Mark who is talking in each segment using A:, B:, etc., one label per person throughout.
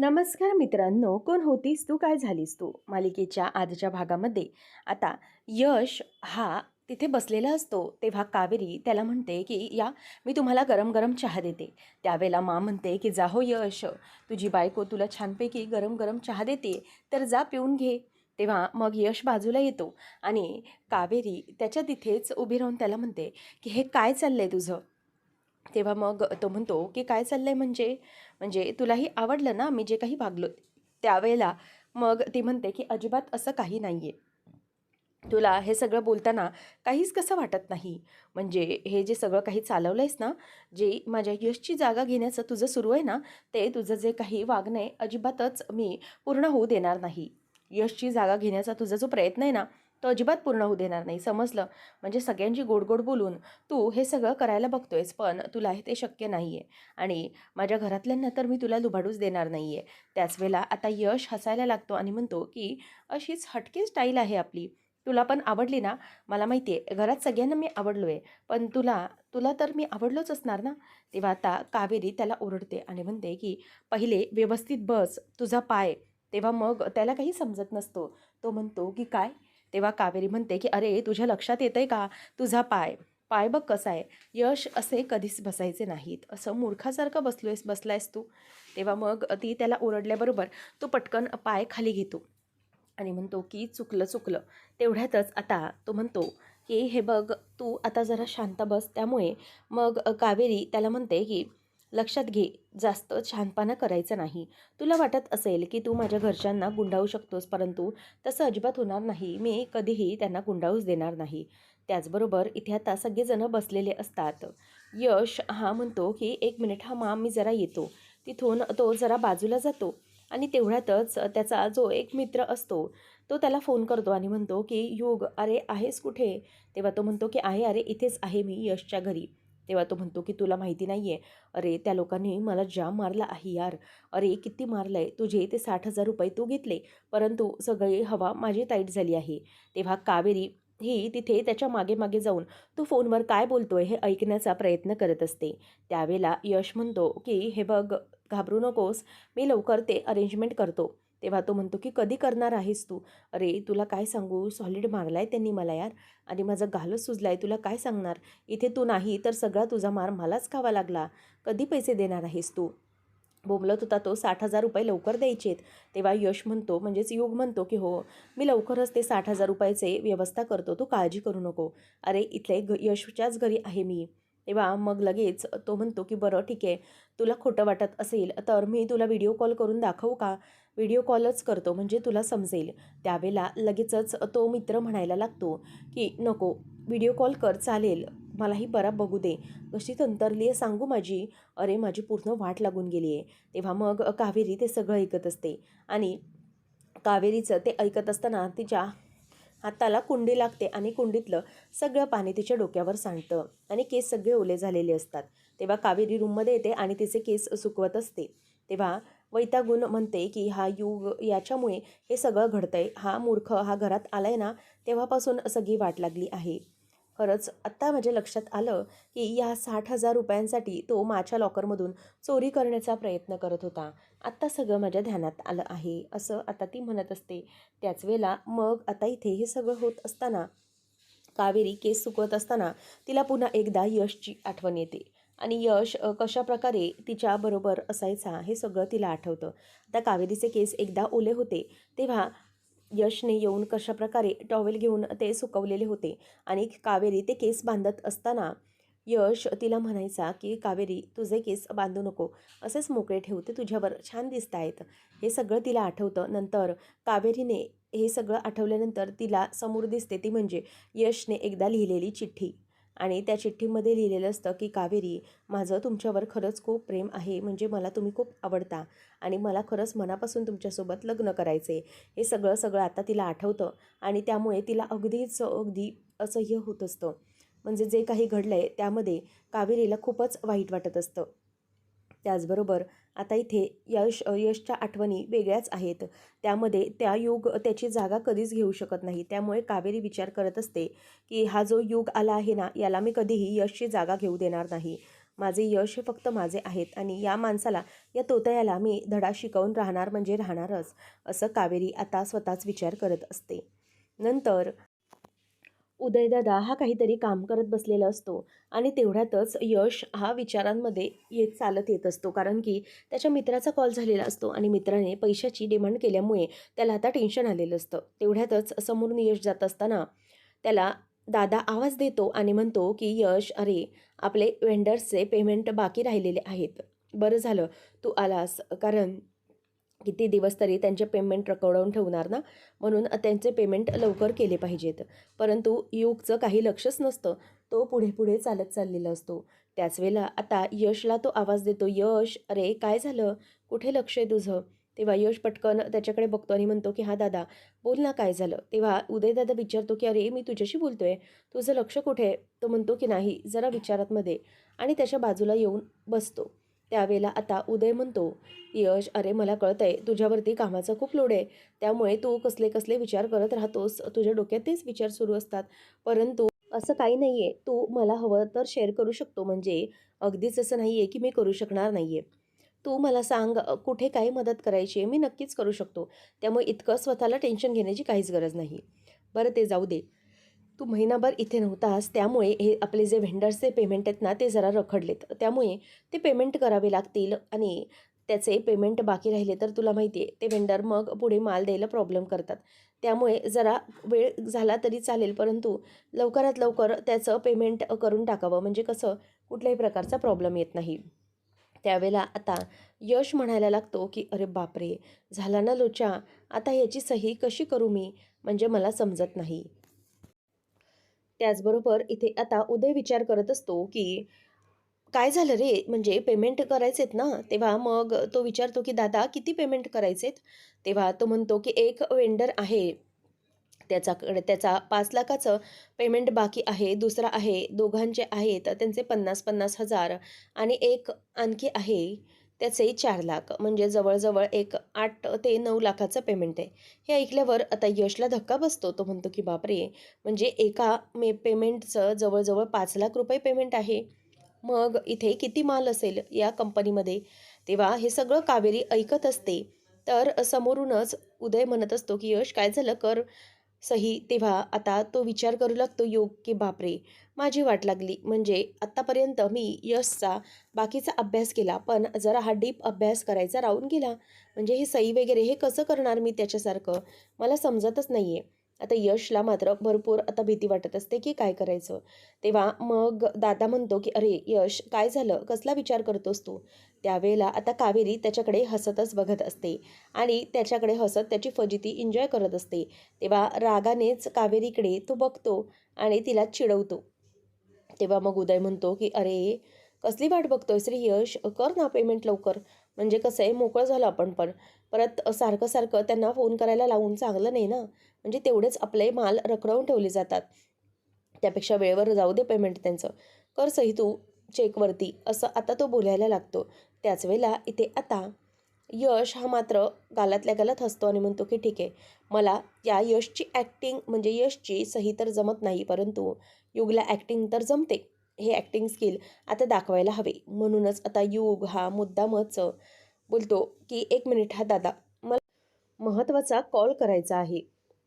A: नमस्कार मित्रांनो कोण होतीस? तू काय झालीस तू? मालिकेच्या आजच्या भागामध्ये. आता यश हा तिथे बसलेला असतो तेव्हा कावेरी त्याला म्हणते की या मी तुम्हाला गरम गरम चहा देते. त्यावेळेला मा म्हणते की जा हो यश तुझी बायको तुला छानपैकी गरम गरम चहा देते तर जा पिऊन घे. तेव्हा मग यश बाजूला येतो आणि कावेरी त्याच्या तिथेच उभी राहून त्याला म्हणते की हे काय चाललं आहे तुझं? तेव्हा मग तो म्हणतो की काय चाललं आहे म्हणजे? म्हणजे तुलाही आवडलं ना मी जे काही भागलो त्यावेळेला मग ती म्हणते की अजिबात असं काही नाही आहे तुला हे सगळं बोलताना काहीच कसं वाटत नाही? म्हणजे हे जे सगळं काही चालवलं आहेस ना जे माझ्या यशची जागा घेण्याचं तुझं सुरू आहे ना ते तुझं जे काही वागणं आहे अजिबातच मी पूर्ण होऊ देणार नाही. यशची जागा घेण्याचा तुझा जो प्रयत्न आहे ना तो अजिबात पूर्ण होऊ देणार नाही. समजलं? म्हणजे सगळ्यांची गोड गोड बोलून तू हे सगळं करायला बघतोयस पण तुला हे ते शक्य नाही आहे आणि माझ्या घरातल्यांना तर मी तुला लुबाडूच देणार नाही आहे त्याच वेळेला आता यश हसायला लागतो आणि म्हणतो की अशीच हटकी स्टाईल आहे आपली. तुला पण आवडली ना? मला माहिती आहे घरात सगळ्यांना मी आवडलो आहे पण तुला तुला तर मी आवडलोच असणार ना? तेव्हा आता कावेरी त्याला ओरडते आणि म्हणते की पहिले व्यवस्थित बस तुझा पाय. तेव्हा मग त्याला काही समजत नसतो. तो म्हणतो की काय? तेव्हा कावेरी म्हणते की अरे तुझ्या लक्षात येतं आहे का? तुझा पाय पाय बघ कसा आहे. यश असे कधीच बसायचे नाहीत. असं मूर्खासारखं बसलो आहेस बसलायस तू. तेव्हा मग ती त्याला ओरडल्याबरोबर तो पटकन पाय खाली घेतो आणि म्हणतो की चुकलं चुकलं. तेवढ्यातच आता तो म्हणतो की हे बघ तू आता जरा शांत बस. त्यामुळे मग कावेरी त्याला म्हणते की लक्षात घे जास्त छानपणा करायचं नाही. तुला वाटत असेल की तू माझ्या घरच्यांना गुंडाळू शकतोस परंतु तसं अजिबात होणार नाही. मी कधीही त्यांना गुंडाळूच देणार नाही. त्याचबरोबर इथे आता सगळेजणं बसलेले असतात. यश हा म्हणतो की एक मिनिट हा मा मी जरा येतो. तिथून तो जरा बाजूला जातो आणि तेवढ्यातच त्याचा जो एक मित्र असतो तो त्याला फोन करतो आणि म्हणतो की योग अरे आहेस कुठे? तेव्हा तो म्हणतो की आहे अरे इथेच आहे मी यशच्या घरी. तेव्हा तो म्हणतो की तुला माहिती नाही आहे अरे त्या लोकांनी मला जाम मारला आहे यार. अरे किती मारलं आहे तुझे ते साठ हजार रुपये तू घेतले. परंतु सगळी हवा माझी टाईट झाली आहे. तेव्हा कावेरी ही तिथे त्याच्यामागे मागे जाऊन तू फोनवर काय बोलतोय हे ऐकण्याचा प्रयत्न करत असते. त्यावेळेला यश म्हणतो की हे बघ घाबरू नकोस. मी लवकर ते अरेंजमेंट करतो. तेव्हा तो म्हणतो की कधी करणार आहेस तू? अरे तुला काय सांगू? सॉलिड मारला आहे त्यांनी मला यार. आणि माझं गालच सुजला आहे तुला काय सांगणार? इथे तू नाही तर सगळा तुझा मार मलाच खावा लागला. कधी पैसे देणार आहेस तू? बोंबलत होता तो. साठ हजार रुपये लवकर द्यायचेत. तेव्हा यश म्हणतो म्हणजेच योग म्हणतो की हो मी लवकरच ते साठ हजार रुपयाचे व्यवस्था करतो. तू काळजी करू नको. अरे इथले घ यशच्याच घरी आहे मी. तेव्हा मग लगेच तो म्हणतो की बरं ठीक आहे. तुला खोटं वाटत असेल तर मी तुला व्हिडिओ कॉल करून दाखवू का? व्हिडिओ कॉलच करतो म्हणजे तुला समजेल. त्यावेळेला लगेचच तो मित्र म्हणायला लागतो की नको व्हिडिओ कॉल कर चालेल. मलाही बरा बघू दे. कशी तंतरली आहे सांगू माझी. अरे माझी पूर्ण वाट लागून गेली आहे. तेव्हा मग कावेरी ते सगळं ऐकत असते. आणि कावेरीचं ते ऐकत असताना तिच्या हाताला कुंडी लागते आणि कुंडीतलं सगळं पाणी तिच्या डोक्यावर सांडतं आणि केस सगळे ओले झालेले असतात. तेव्हा कावेरी रूममध्ये येते आणि तिचे केस सुकवत असते. तेव्हा वैतागुण म्हणते की हा युग याच्यामुळे हे सगळं घडतंय. हा मूर्ख हा घरात आलाय ना तेव्हापासून सगळी वाट लागली आहे. खरंच आत्ता माझ्या लक्षात आलं की या साठ हजार रुपयांसाठी तो माझ्या लॉकरमधून चोरी करण्याचा प्रयत्न करत होता. आत्ता सगळं माझ्या ध्यानात आलं आहे असं आता ती म्हणत असते. त्याच वेळेला मग आता इथे हे सगळं होत असताना कावेरी केस सुकवत असताना तिला पुन्हा एकदा यशची आठवण येते. आणि यश कशा प्रकारे तिच्याबरोबर असायचा हे सगळं तिला आठवतं. आता कावेरीचे केस एकदा ओले होते तेव्हा यशने येऊन कशाप्रकारे टॉवेल घेऊन ते सुकवलेले होते आणि कावेरी ते केस बांधत असताना यश तिला म्हणायचा की कावेरी तुझे केस बांधू नको. असेच मोकळे ठेवते तुझ्यावर छान दिसत आहेत. हे सगळं तिला आठवतं. नंतर कावेरीने हे सगळं आठवल्यानंतर तिला समोर दिसते ती म्हणजे यशने एकदा लिहिलेली चिठ्ठी. आणि त्या चिठ्ठीमध्ये लिहिलेलं असतं की कावेरी माझं तुमच्यावर खरंच खूप प्रेम आहे. म्हणजे मला तुम्ही खूप आवडता आणि मला खरंच मनापासून तुमच्यासोबत लग्न करायचे हे सगळं सगळं आता तिला आठवतं आणि त्यामुळे तिला अगदीच अगदी असह्य होत असतं. म्हणजे जे काही घडलं आहे त्यामध्ये कावेरीला खूपच वाईट वाटत असतं. त्याचबरोबर आता इथे यश यशच्या आठवणी वेगळ्याच आहेत. त्यामध्ये त्या युग त्याची जागा कधीच घेऊ शकत नाही. त्यामुळे कावेरी विचार करत असते की हा जो युग आला आहे ना याला मी कधीही यशची जागा घेऊ देणार नाही. माझे यश हे फक्त माझे आहेत आणि या माणसाला या तोतयाला मी धडा शिकवून राहणार म्हणजे राहणारच असं कावेरी आता स्वतःच विचार करत असते. नंतर उदयदादा हा काहीतरी काम करत बसलेला असतो आणि तेवढ्यातच यश हा विचारांमध्ये येत चालत येत असतो. कारण की त्याच्या मित्राचा कॉल झालेला असतो आणि मित्राने पैशाची डिमांड केल्यामुळे त्याला आता टेन्शन आलेलं असतं. तेवढ्यातच समोरून यश जात असताना त्याला दादा आवाज देतो आणि म्हणतो की यश अरे आपले वेंडर्सचे पेमेंट बाकी राहिलेले आहेत. बरं झालं तू आलास. कारण किती दिवस तरी त्यांचे पेमेंट रखडवून ठेवणार ना? म्हणून त्यांचे पेमेंट लवकर केले पाहिजेत. परंतु युगचं काही लक्षच नसतं. तो पुढे पुढे चालत चाललेला असतो. त्याच वेळेला आता यशला तो आवाज देतो यश अरे काय झालं? कुठे लक्ष आहे तुझं? तेव्हा यश पटकन त्याच्याकडे बघतो आणि म्हणतो की हा दादा बोल ना काय झालं? तेव्हा उदयदादा विचारतो की अरे मी तुझ्याशी बोलतोय. तुझं लक्ष कुठे आहे? तो म्हणतो की नाही जरा विचारातमध्ये आणि त्याच्या बाजूला येऊन बसतो. त्यावेळेला आता उदय म्हणतो यश अरे मला कळतं आहे तुझ्यावरती कामाचा खूप लोड आहे. त्यामुळे तू कसले कसले विचार करत राहतोस तुझ्या डोक्यात तेच विचार सुरू असतात. परंतु असं काही नाही आहे तू मला हवं तर शेअर करू शकतो. म्हणजे अगदीच असं नाही आहे की मी करू शकणार नाही आहे तू मला सांग कुठे काही मदत करायची आहे मी नक्कीच करू शकतो. त्यामुळे इतकं स्वतःला टेन्शन घेण्याची काहीच गरज नाही. बरं ते जाऊ दे. तू महिनाभर इथे नव्हतास त्यामुळे हे आपले जे व्हेंडर्सचे पेमेंट आहेत ना ते जरा रखडलेत. त्यामुळे ते पेमेंट करावे लागतील आणि त्याचे पेमेंट बाकी राहिले तर तुला माहिती आहे ते व्हेंडर मग पुढे माल द्यायला प्रॉब्लेम करतात. त्यामुळे जरा वेळ झाला तरी चालेल परंतु लवकरात लवकर त्याचं पेमेंट करून टाकावं. म्हणजे कसं कुठल्याही प्रकारचा प्रॉब्लेम येत नाही. त्यावेळेला आता यश म्हणायला लागतो की अरे बापरे! झाला ना लोचा. आता याची सही कशी करू मी? म्हणजे मला समजत नाही. त्याचबरोबर इथे आता उदय विचार करत असतो की काय झालं रे? म्हणजे पेमेंट करायचेत ना? तेव्हा मग तो विचारतो की दादा किती पेमेंट करायचेत? तेव्हा तो म्हणतो की एक वेंडर आहे. त्याच्याकडे त्याचा पाच लाखाचं पेमेंट बाकी आहे. दुसरा आहे. दोघांचे आहेत. त्यांचे पन्नास पन्नास हजार. आणि एक आणखी आहे. त्याचे चार लाख. म्हणजे जवळजवळ एक आठ ते नऊ लाखाचं पेमेंट आहे. हे ऐकल्यावर आता यशला धक्का बसतो. तो म्हणतो की बापरे! म्हणजे एका मे पेमेंटचं जवळजवळ पाच लाख रुपये पेमेंट आहे. मग इथे किती माल असेल या कंपनीमध्ये तेव्हा हे सगळं कावेरी ऐकत असते. तर समोरूनच उदय म्हणत असतो की यश काय झालं? कर. सही तेव्हा आता तो विचार करू लागतो योग की बापरे! माझी वाट लागली. म्हणजे आत्तापर्यंत मी यशचा बाकीचा अभ्यास केला पण जरा हा डीप अभ्यास करायचा राहून गेला. म्हणजे हे सही वगैरे हे कसं करणार मी त्याच्यासारखं? मला समजतच नाही आहे आता यशला मात्र भरपूर आता भीती वाटत असते की काय करायचं. तेव्हा मग दादा म्हणतो की अरे यश काय झालं? कसला विचार करतोस तू? त्यावेळेला आता कावेरी त्याच्याकडे हसतच बघत असते आणि त्याच्याकडे हसत त्याची फजिती एन्जॉय करत असते. तेव्हा रागानेच कावेरीकडे तो बघतो आणि तिला चिडवतो. तेव्हा मग उदय म्हणतो की अरे कसली वाट बघतोयस श्री यश? कर ना पेमेंट लवकर. म्हणजे कसं आहे मोकळं झालं आपण पण. परत सारखं सारखं त्यांना फोन करायला लावून चांगलं नाही ना. म्हणजे तेवढेच आपले माल रखडवून ठेवले जातात. त्यापेक्षा वेळेवर जाऊ दे पेमेंट त्यांचं. कर सही तू चेकवरती असं आता तो बोलायला लागतो. त्याच वेळेला इथे आता यश हा मात्र गालातल्या गालात हसतो आणि म्हणतो की ठीक आहे मला या यशची ॲक्टिंग म्हणजे यशची सही तर जमत नाही परंतु युगला ॲक्टिंग तर जमते. हे ॲक्टिंग स्किल आता दाखवायला हवे. म्हणूनच आता युग हा मुद्दामच बोलतो की एक मिनिट हा दादा मला महत्त्वाचा कॉल करायचा आहे.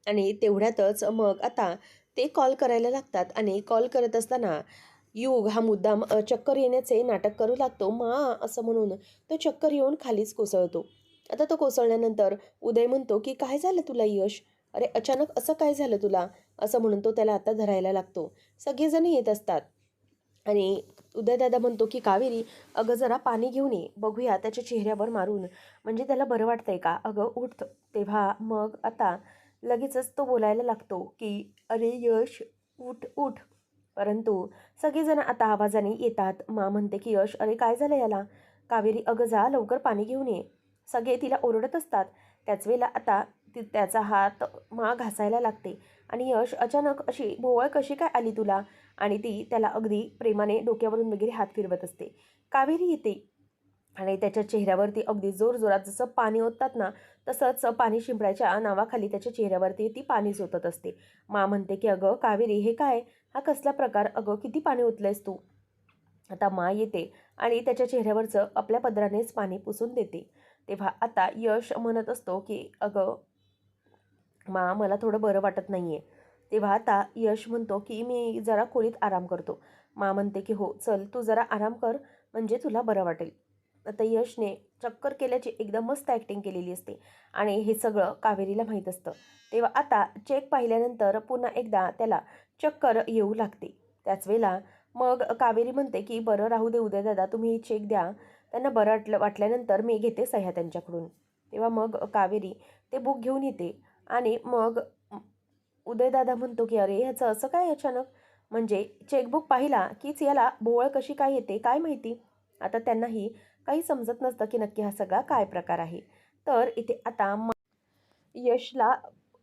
A: आणि तेवढ्यातच मग आता ते कॉल करायला लागतात आणि कॉल करत असताना युग हा मुद्दाम चक्कर येण्याचे नाटक करू लागतो. मा असं म्हणून तो चक्कर येऊन खालीच कोसळतो. आता तो कोसळल्यानंतर उदय म्हणतो की काय झालं तुला यश? अरे अचानक असं काय झालं तुला? असं म्हणून तो त्याला आता धरायला लागतो. सगळेजण येत असतात. आणि उदयदादा म्हणतो की कावेरी अगं जरा पाणी घेऊन ये बघूया त्याच्या चेहऱ्यावर मारून. म्हणजे त्याला बरं वाटतंय का? अगं उठ तेव्हा मग आता लगेचच तो बोलायला लागतो की अरे यश उठ उठ. परंतु सगळेजण आता आवाजाने येतात. मा म्हणते की यश अरे काय झालं याला? कावेरी अगं जा लवकर पाणी घेऊन ये. सगळे तिला ओरडत असतात. त्याच वेळेला आता ती त्याचा हात मा घासायला लागते. आणि यश अचानक अशी भोवळ कशी काय आली तुला? आणि ती त्याला अगदी प्रेमाने डोक्यावरून वगैरे हात फिरवत असते. कावेरी येते आणि त्याच्या चेहऱ्यावरती अगदी जोरजोरात जसं पाणी ओततात ना तसंच पाणी शिंपडायच्या नावाखाली त्याच्या चेहऱ्यावरती ती पाणी ओतत असते. मा म्हणते की अगं कावेरी हे काय? हा कसला प्रकार? अगं किती पाणी ओतलंयस तू? आता मा येते आणि त्याच्या चेहऱ्यावरचं आपल्या पदरानेच पाणी पुसून देते. तेव्हा आता यश म्हणत असतो की अगं मा मला थोडं बरं वाटत नाही आहे तेव्हा आता यश म्हणतो की मी जरा खोलीत आराम करतो. मा म्हणते की हो चल तू जरा आराम कर म्हणजे तुला बरं वाटेल. आता यशने चक्कर केल्याची एकदम मस्त ॲक्टिंग केलेली असते. आणि हे सगळं कावेरीला माहीत असतं. तेव्हा आता चेक पाहिल्यानंतर पुन्हा एकदा त्याला चक्कर येऊ लागते. त्याच वेळेला मग कावेरी म्हणते की बरं राहू दे उद्या दादा तुम्ही चेक द्या. त्यांना बरं वाटलं वाटल्यानंतर मी घेते सह्या त्यांच्याकडून. तेव्हा मग कावेरी ते बुक घेऊन येते. आणि मग उदयदादा म्हणतो की अरे ह्याचं असं काय अचानक? म्हणजे चेकबुक पाहिला कीच याला बोवळ कशी काय येते काय माहिती? आता त्यांनाही काही समजत नसतं की नक्की हा सगळा काय प्रकार आहे. तर इथे आता यशला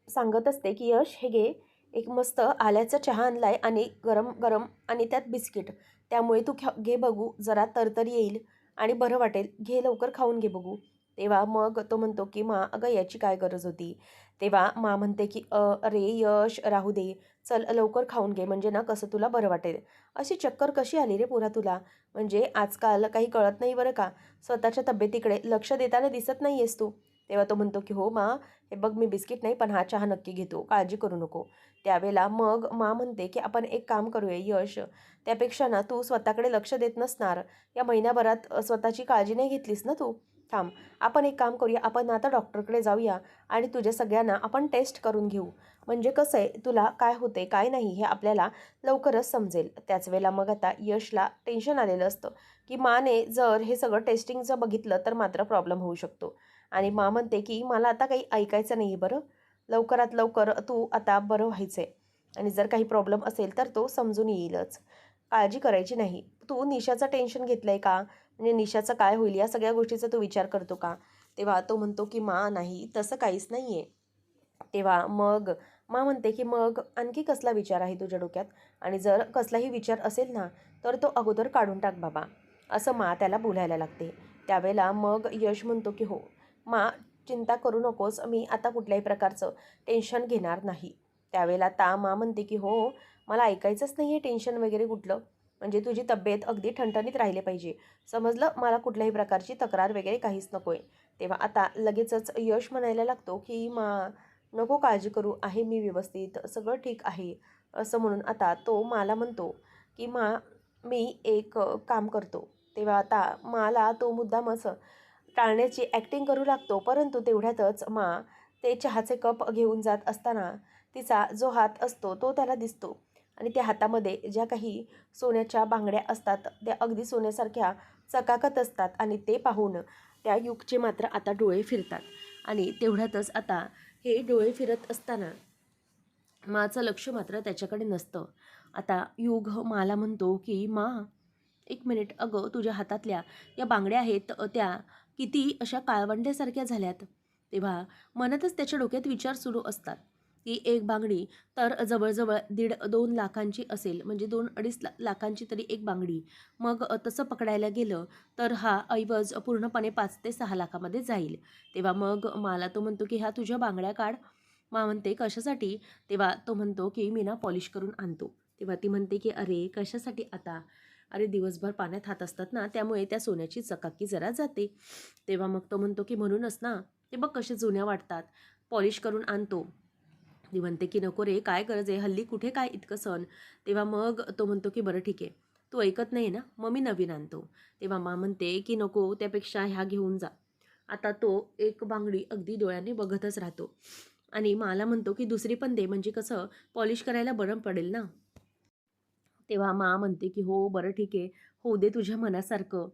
A: सांगत असते की यश हे घे. एक मस्त आल्याचा चहा आणलाय आणि गरम गरम आणि त्यात बिस्किट. त्यामुळे तू ख्या घे बघू. जरा तरतर येईल आणि बरं वाटेल. घे लवकर खाऊन घे बघू. तेव्हा मग तो म्हणतो की मा अगं याची काय गरज होती? तेव्हा मा म्हणते की अ अरे यश राहू दे. चल लवकर खाऊन घे. म्हणजे ना कसं तुला बरं वाटेल. अशी चक्कर कशी आली रे पुरा तुला? म्हणजे आजकाल काही कळत नाही बरं का? स्वतःच्या तब्येतीकडे लक्ष देताना दिसत नाही आहेस तू. तेव्हा तो म्हणतो की हो मा. हे बघ मी बिस्किट नाही पण हा चहा नक्की घेतो. काळजी करू नको. त्यावेळेला मग मा म्हणते की आपण एक काम करूया यश. त्यापेक्षा ना तू स्वतःकडे लक्ष देत नसणार. या महिन्याभरात स्वतःची काळजी नाही घेतलीस ना तू? थांब आपण एक काम करूया आपण आता डॉक्टरकडे जाऊया आणि तुझ्या सगळ्यांना आपण टेस्ट करून घेऊ. म्हणजे कसं आहे तुला काय होते काय नाही हे आपल्याला लवकरच समजेल. त्याच वेळेला मग आता यशला टेन्शन आलेलं असतं की माने जर हे सगळं टेस्टिंगचं बघितलं तर मात्र प्रॉब्लेम होऊ शकतो. आणि मा म्हणते की मला आता काही ऐकायचं नाही बरं. लवकरात लवकर तू आता बरं व्हायचं आहे आणि जर काही प्रॉब्लेम असेल तर तो समजून येईलच. काळजी करायची नाही. तू निशाचं टेन्शन घेतलं आहे का? म्हणजे निशाचं काय होईल? या सगळ्या गोष्टीचा तो विचार करतो का? तेव्हा तो म्हणतो की मा नाही तसं काहीच नाही आहे तेव्हा मग मा म्हणते की मग आणखी कसला विचार आहे तुझ्या डोक्यात? आणि जर कसलाही विचार असेल ना तर तो अगोदर काढून टाक बाबा. असं मा त्याला बोलायला लागते. त्यावेळेला मग यश म्हणतो की हो मा चिंता करू नकोस मी आता कुठल्याही प्रकारचं टेन्शन घेणार नाही. त्यावेळेला ता मा म्हणते की हो मला ऐकायचंच नाही आहे टेन्शन वगैरे कुठलं. म्हणजे तुझी तब्येत अगदी ठणठणीत राहिले पाहिजे. समजलं? मला कुठल्याही प्रकारची तक्रार वगैरे काहीच नको आहे तेव्हा आता लगेचच यश म्हणायला लागतो की मा नको काळजी करू. आहे मी व्यवस्थित. सगळं ठीक आहे. असं म्हणून आता तो मला म्हणतो की मा मी एक काम करतो. तेव्हा आता मला तो मुद्दामच टाळण्याची ॲक्टिंग करू लागतो. परंतु तेवढ्यातच मा ते चहाचे कप घेऊन जात असताना तिचा जो हात असतो तो त्याला दिसतो. आणि त्या हातामध्ये ज्या काही सोन्याच्या बांगड्या असतात त्या अगदी सोन्यासारख्या चकाकत असतात आणि ते पाहून त्या युगचे मात्र आता डोळे फिरतात. आणि तेवढ्यातच आता हे डोळे फिरत असताना माचं लक्ष मात्र त्याच्याकडे नसतं. आता युग माला म्हणतो की मा एक मिनिट अगं तुझ्या हातातल्या या बांगड्या आहेत त्या किती अशा काळवंड्यासारख्या झाल्यात. तेव्हा मनातच त्याच्या डोक्यात विचार सुरू असतात. की एक बांगडी तर जवळजवळ दीड दोन लाखांची असेल. म्हणजे दोन अडीच ला लाखांची तरी एक बांगडी. मग तसं पकडायला गेलं तर हा ऐवज पूर्णपणे पाच ते सहा लाखामध्ये जाईल. तेव्हा मग मला तो म्हणतो की ह्या तुझ्या बांगड्या काढ. मा म्हणते कशासाठी? तेव्हा तो म्हणतो की मी ना पॉलिश करून आणतो. तेव्हा ती म्हणते की अरे कशासाठी आता? अरे दिवसभर पाण्यात हात असतात ना त्यामुळे त्या सोन्याची चकाकी जरा जाते. तेव्हा मग तो म्हणतो की म्हणूनच ना ते बघ कसे जुन्या वाटतात. पॉलिश करून आणतो. ती म्हणते की नको रे काय गरज आहे? हल्ली कुठे काय इतकं सण? तेव्हा मग तो म्हणतो की बरं ठीक आहे. तू ऐकत नाही ना? मग मी नवीन आणतो. तेव्हा मा म्हणते की नको त्यापेक्षा ह्या घेऊन जा. आता तो एक बांगडी अगदी डोळ्याने बघतच राहतो. आणि मला म्हणतो की दुसरी पण दे म्हणजे कसं? पॉलिश करायला बरं पडेल ना? तेव्हा मा म्हणते की हो बरं ठीक आहे. होऊ दे तुझ्या मनासारखं.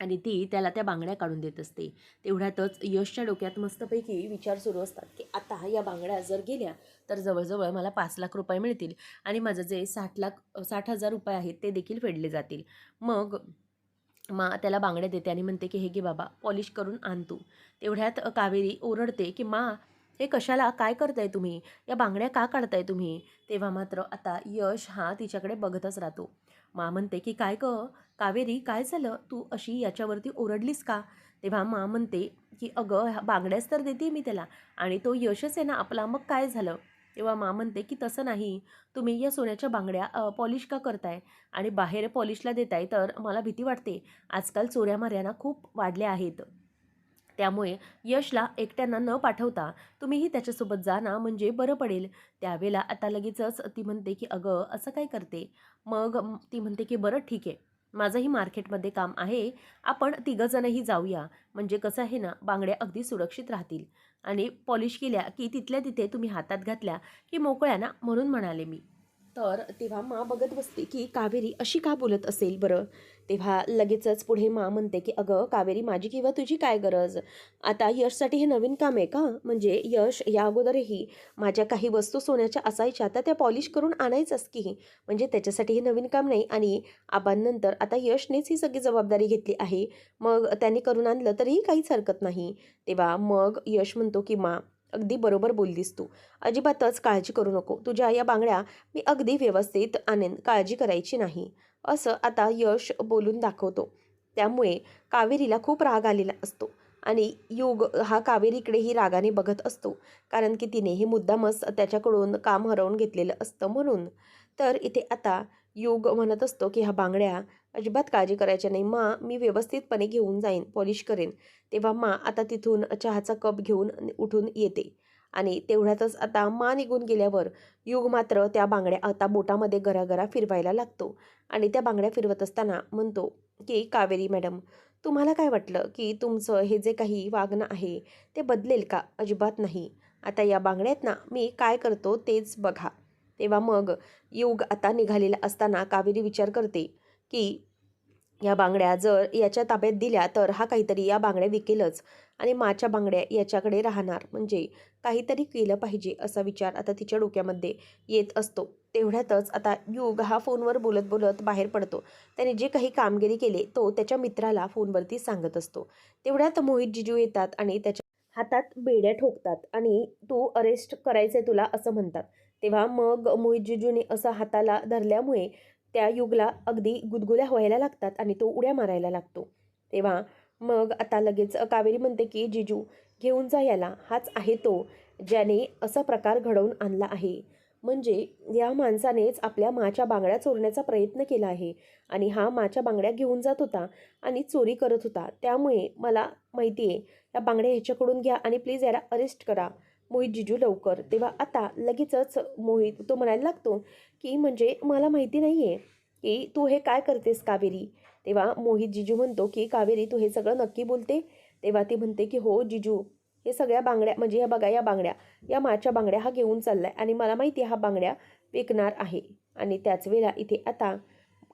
A: आणि ती त्याला त्या बांगड्या काढून देत असते. तेवढ्यातच यशच्या डोक्यात मस्तपैकी विचार सुरू असतात की आता या बांगड्या जर गेल्या तर जवळजवळ मला पाच लाख रुपये मिळतील आणि माझं जे साठ लाख साठ हजार रुपये आहेत ते देखील फेडले जातील. मग मा त्याला बांगड्या देते आणि म्हणते की हे घे बाबा पॉलिश करून आणतो तेवढ्यात कावेरी ओरडते की मा हे कशाला काय करताय तुम्ही? या बांगड्या का काढताय तुम्ही? तेव्हा मात्र आता यश हा तिच्याकडे बघतच राहतो. मा म्हणते की काय ग? कावेरी काय झालं? तू अशी याच्यावरती ओरडलीस का? तेव्हा मा म्हणते की अगं ह्या बांगड्याच तर देते मी त्याला आणि तो यशच आहे ना आपला मग काय झालं? तेव्हा मा म्हणते की तसं नाही. तुम्ही या सोन्याच्या बांगड्या पॉलिश का करताय? आणि बाहेर पॉलिशला देताय तर मला भीती वाटते. आजकाल चोऱ्या माऱ्यांना खूप वाढल्या आहेत. त्यामुळे यशला एकट्यानं न पाठवता तुम्हीही त्याच्यासोबत जा ना म्हणजे बरं पडेल. त्यावेळेला आता लगेचच ती म्हणते की अगं असं काय करते? मग ती म्हणते की बरं ठीक आहे. माझंही मार्केटमध्ये काम आहे. आपण तिघंजणंही जाऊया. म्हणजे कसं आहे ना बांगड्या अगदी सुरक्षित राहतील. आणि पॉलिश केल्या की तिथल्या तिथे तुम्ही हातात घातल्या की मोकळ्या ना म्हणून म्हणाले मी. तर तेव्हा मा बघत बसते की कावेरी अशी का बोलत असेल बरं? तेव्हा लगेचच पुढे मा म्हणते की अगं कावेरी माझी किंवा तुझी काय गरज? आता यशसाठी हे नवीन काम आहे का? म्हणजे यश या अगोदरही माझ्या काही वस्तू सोन्याच्या असायच्या तर त्या पॉलिश करून आणायचंच की? म्हणजे त्याच्यासाठी हे नवीन काम नाही आणि आबांनंतर आता यशनेच ही सगळी जबाबदारी घेतली आहे. मग त्याने करून आणलं तरीही काहीच हरकत नाही. तेव्हा मग यश म्हणतो की मा अगदी बरोबर बोललीस तू. अजिबातच काळजी करू नको. तुझ्या या बांगड्या मी अगदी व्यवस्थित आणेन. काळजी करायची नाही. असं आता यश बोलून दाखवतो. त्यामुळे कावेरीला खूप राग आलेला असतो. आणि युग हा कावेरीकडेही रागाने बघत असतो. कारण की तिने हे मुद्दामच त्याच्याकडून काम हरवून घेतलेलं असतं म्हणून. तर इथे आता युग म्हणत असतो की ह्या बांगड्या अजिबात काळजी करायच्या नाही. मा मी व्यवस्थितपणे घेऊन जाईन पॉलिश करेन. तेव्हा मा आता तिथून चहाचा कप घेऊन उठून येते. आणि तेवढ्यातच आता मा निघून गेल्यावर युग मात्र त्या बांगड्या आता बोटामध्ये घराघरा फिरवायला लागतो. आणि त्या बांगड्या फिरवत असताना म्हणतो की कावेरी मॅडम तुम्हाला काय वाटलं की तुमचं हे जे काही वागणं आहे ते बदलेल का? अजिबात नाही. आता या बांगड्यात ना मी काय करतो तेच बघा. तेव्हा मग युग आता निघालेला असताना कावेरी विचार करते की या बांगड्या जर याच्या ताब्यात दिल्या तर हा काहीतरी या बांगड्या विकेलच आणि माच्या बांगड्या याच्याकडे राहणार. म्हणजे काहीतरी केलं पाहिजे असा विचार आता तिच्या डोक्यामध्ये येत असतो. तेवढ्यातच आता युग हा फोनवर बोलत बोलत बाहेर पडतो. त्याने जे काही कामगिरी केले तो त्याच्या मित्राला फोनवरती सांगत असतो. तेवढ्यात मोहित जिजू येतात आणि त्याच्या हातात बेड्या ठोकतात आणि तू अरेस्ट करायचे तुला असं म्हणतात. तेव्हा मग मोहित जिजूने असं हाताला धरल्यामुळे त्या युगला अगदी गुदगुल्या व्हायला लागतात आणि तो उड्या मारायला लागतो. तेव्हा मग आता लगेच कावेरी म्हणते की जिजू घेऊन जा याला. हाच आहे तो ज्याने असा प्रकार घडवून आणला आहे. म्हणजे या माणसानेच आपल्या माच्या बांगड्या चोरण्याचा प्रयत्न केला आहे आणि हा माच्या बांगड्या घेऊन जात होता आणि चोरी करत होता. त्यामुळे मला माहिती आहे या बांगड्या ह्याच्याकडून घ्या आणि प्लीज याला अरेस्ट करा. मोहित जिजू लवकर. तेव्हा आता लगेचच मोहित तो म्हणायला लागतो की म्हणजे मला माहिती नाही आहे की तू हे काय करतेस कावेरी? तेव्हा मोहित जिजू म्हणतो की कावेरी तू हे सगळं नक्की बोलते? तेव्हा ती म्हणते की हो जिजू हे सगळ्या बांगड्या म्हणजे ह्या बघा या बांगड्या या माच्या बांगड्या हा घेऊन चालला आहे आणि मला माहिती आहे हा बांगड्या विकणार आहे. आणि त्याच वेळेला इथे आता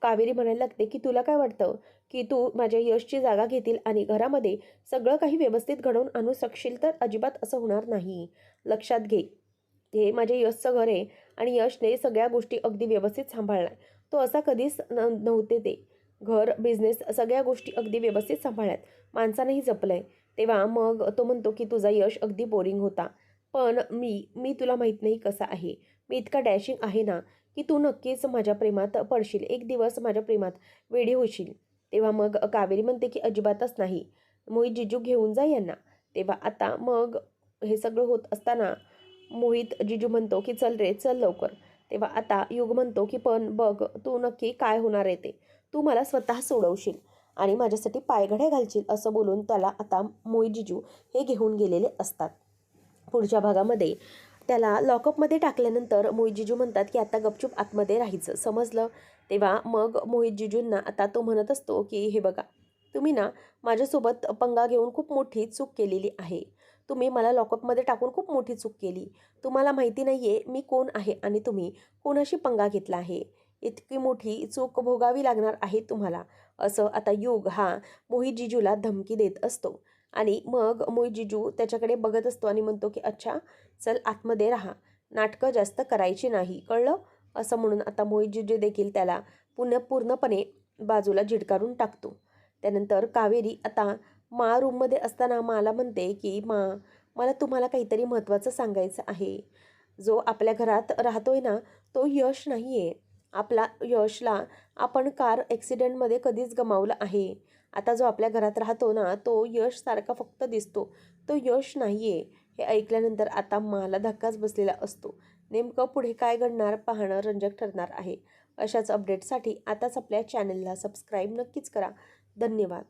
A: कावेरी म्हणायला लागते की तुला काय वाटतं? की तू माझ्या यशची जागा घेतील आणि घरामध्ये सगळं काही व्यवस्थित घडवून आणू शकशील तर अजिबात असं होणार नाही. लक्षात घे. हे माझ्या यशचं घर आहे आणि यशने सगळ्या गोष्टी अगदी व्यवस्थित सांभाळल्या. तो असा कधीच न नव्हते ते. घर बिझनेस सगळ्या गोष्टी अगदी व्यवस्थित सांभाळल्यात. माणसानंही जपलं आहे तेव्हा मग तो म्हणतो की तुझा यश अगदी बोरिंग होता. पण मी मी तुला माहीत नाही कसा आहे. मी इतका डॅशिंग आहे ना की तू नक्कीच माझ्या प्रेमात पडशील. एक दिवस माझ्या प्रेमात वेडी होशील. तेव्हा मग कावेरी म्हणते की अजिबातच नाही. मोहित जिजू घेऊन जा यांना. तेव्हा आता मग हे सगळं होत असताना मोहित जिजू म्हणतो की चल रे चल लवकर. तेव्हा आता युग म्हणतो की पण बघ तू नक्की काय होणार आहे ते? तू मला स्वतः सोडवशील आणि माझ्यासाठी पायघड्या घालशील असं बोलून त्याला आता मोहित जिजू हे घेऊन गेलेले असतात. पुढच्या भागामध्ये त्याला लॉकअपमध्ये टाकल्यानंतर मोहितजीजू म्हणतात की आता गपचूप आतमध्ये राहायचं. समजलं? तेव्हा मग मोहित जिजूंना आता तो म्हणत असतो की हे बघा तुम्ही ना माझ्यासोबत पंगा घेऊन खूप मोठी चूक केलेली आहे. तुम्ही मला लॉकअपमध्ये टाकून खूप मोठी चूक केली. तुम्हाला माहिती नाही आहे मी कोण आहे आणि तुम्ही कोणाशी पंगा घेतला आहे. इतकी मोठी चूक भोगावी लागणार आहे तुम्हाला. असं आता युग हा मोहित जिजूला धमकी देत असतो. आणि मग मोहित जिजू त्याच्याकडे बघत असतो आणि म्हणतो की अच्छा चल आतमध्ये राहा. नाटकं जास्त करायची नाही कळलं? असं म्हणून आता मोहित देखील त्याला पुन्हा पूर्णपणे बाजूला झिडकारून टाकतो. त्यानंतर कावेरी आता मा रूममध्ये असताना मला म्हणते की मा मला तुम्हाला काहीतरी महत्त्वाचं सांगायचं आहे. जो आपल्या घरात राहतोय ना तो यश नाही आहे आपला यशला आपण कार ॲक्सिडेंटमध्ये कधीच गमावलं आहे. आता जो आपल्या घरात राहतो ना तो यश सारखा फक्त दिसतो. तो यश नाही आहे हे ऐकल्यानंतर आता मला धक्काच बसलेला असतो.
B: नेमकं पुढे काय घडणार पाहणं रंजक ठरणार आहे. अशाच अपडेटसाठी आताच आपल्या चॅनलला सबस्क्राईब नक्कीच करा. धन्यवाद.